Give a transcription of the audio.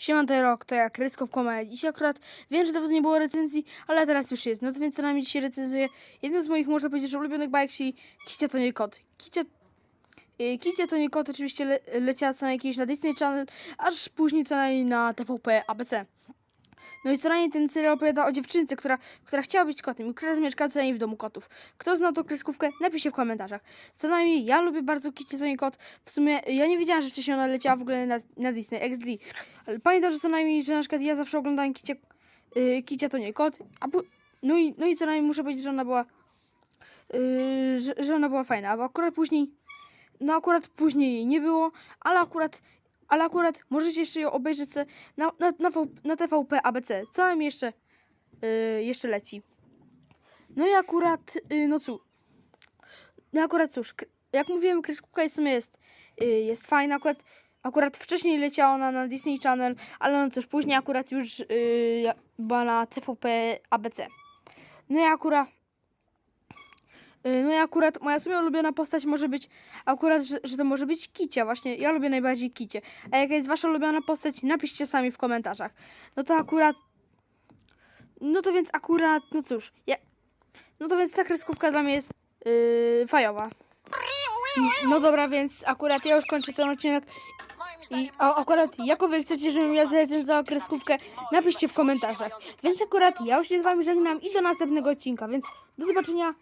Siema Rok, to ja, Kreskowko Maja. Dzisiaj akurat wiem, że dawno nie było recenzji, ale teraz już jest. No to więc co najmniej dzisiaj recenzuję jedną z moich, można powiedzieć, że ulubionych bajek, czyli Kicia to nie kot. Kicia, yy, Kicia to nie kot oczywiście le, leciała co najmniej na Disney Channel, aż później co najmniej na TVP ABC. No i co najmniej ten serial opowiada o dziewczynce, która, która chciała być kotem i która mieszka co najmniej w domu kotów. Kto znał tą kreskówkę, napiszcie w komentarzach. Co najmniej ja lubię bardzo Kicie nie kot. W sumie ja nie wiedziałam, że wcześniej ona leciała w ogóle na, na Disney XD. Ale pamiętam, że co najmniej, że na przykład ja zawsze oglądałem Kicie, yy, to nie kot. A no, i, no i co najmniej muszę powiedzieć, że ona była yy, że, że ona była fajna, bo akurat później no akurat później jej nie było, ale akurat ale akurat możecie jeszcze ją obejrzeć na, na, na, na TVP ABC. Co nam jeszcze yy, jeszcze leci? No i akurat, yy, no cóż, no akurat cóż, jak mówiłem, kreskówka w sumie jest, yy, jest fajna, akurat, akurat wcześniej leciała ona na Disney Channel, ale no cóż, później akurat już yy, była na TVP ABC. No i akurat, no i akurat moja sumie ulubiona postać może być, akurat, że, że to może być Kicia, właśnie, ja lubię najbardziej Kicie. A jaka jest wasza ulubiona postać, napiszcie sami w komentarzach. No to akurat, no to więc akurat, no cóż, ja, no to więc ta kreskówka dla mnie jest yy, fajowa. No dobra, więc akurat ja już kończę ten odcinek. I a, akurat jaką wy chcecie, żebym ja zrecenzowała kreskówkę, napiszcie w komentarzach. Więc akurat ja już się z wami żegnam i do następnego odcinka, więc do zobaczenia.